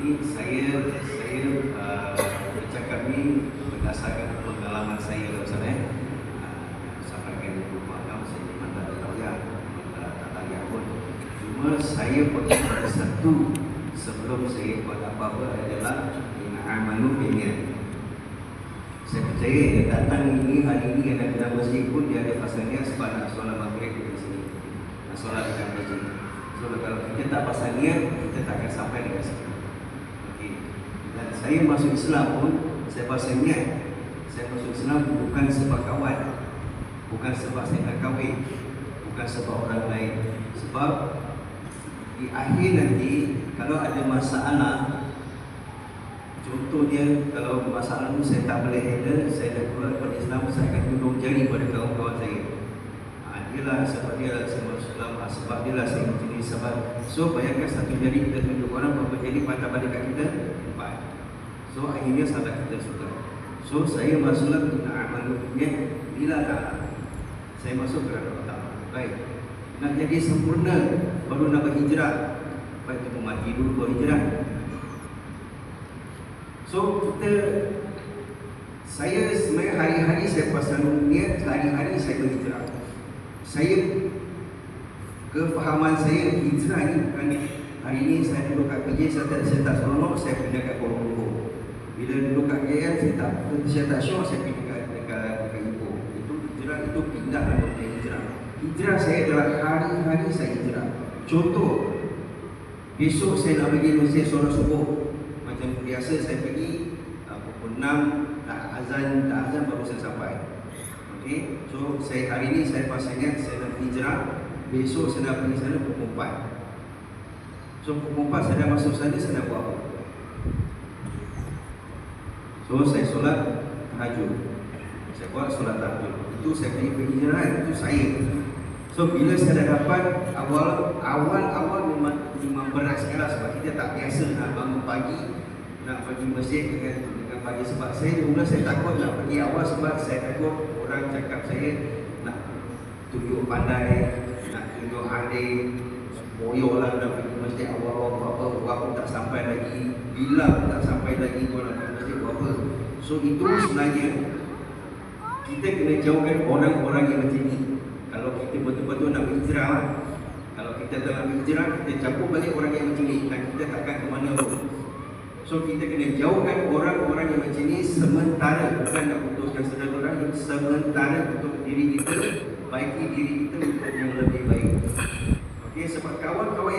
Ini saya saya uh, bercakap ni berdasarkan pengalaman saya lah Ustaz eh. Uh, sampaikan di rumah kamu saya memang tak tahu ya. Tak tahu ya pun. Cuma saya perlu ada satu sebelum saya buat apa-apa adalah amalu binniat. Saya percaya yang datang ini hari ini yang ada dalam masjid pun dia ada pasangnya sebab nak solat maghrib di sini. Nak solat dekat masjid. So kalau kita tak pasang niat, kita tak akan sampai dekat situ. Saya masuk Islam pun saya pasang niat. Saya masuk Islam bukan sebab kawan. Bukan sebab saya nak kahwin. Bukan sebab orang lain. Sebab di akhir nanti kalau ada masalah Contohnya kalau masalah itu saya tak boleh handle, saya dah keluar daripada Islam, saya akan tunduk jari pada kawan-kawan saya. Ha, dia lah sebab dia lah masuk Islam, ha, sebab dia lah saya menjadi sebab. So bayangkan satu jari kita tunjuk orang, berapa jari patah pada kat kita? Empat. So akhirnya salah kita suka. So saya masuklah ke amal dunia, bila tak saya masuk ke dalam utama. Baik. Nak jadi sempurna, baru nak berhijrah. Baik itu mati dulu baru hijrah. So kita saya sebenarnya hari-hari saya pasang niat hari-hari saya berhijrah. Saya kefahaman saya hijrah ni bukan hari ini saya duduk kat PJ saya tak saya tak seronok saya pindah kat Kuala Lumpur. Bila duduk kat KL saya tak saya tak sure saya pindah kat dekat dekat Ipoh. Itu hijrah itu pindah dan bukan hijrah. Hijrah saya adalah hari-hari saya hijrah. Contoh besok saya nak pergi masjid solat subuh macam biasa saya pergi uh, pukul 6 tak azan tak azan baru saya sampai okey so saya hari ini saya pasang niat saya nak hijrah besok saya nak pergi sana pukul 4 so pukul 4 saya dah masuk sana saya nak buat apa so saya solat tahajud. Saya buat solat tahajud. Itu saya pergi berhijrah itu saya. So bila saya dah dapat awal awal awal memang memang berat sekali sebab kita tak biasa nak bangun pagi nak pergi masjid dengan dengan pagi sebab saya mula saya takut nak pergi awal sebab saya takut orang cakap saya nak tunjuk pandai nak tunjuk alim boyo lah nak pergi masjid awal awal apa waktu tak sampai lagi bila tak sampai lagi kau nak pergi masjid buat apa so itu sebenarnya kita kena jauhkan orang-orang yang macam ni kalau kita betul-betul nak berhijrah. Kalau kita dalam berhijrah, kita campur balik orang yang macam ni dan kita takkan ke mana pun. So kita kena jauhkan orang-orang yang macam ni sementara bukan nak putuskan saudara orang sementara untuk diri kita baiki diri kita untuk yang lebih baik.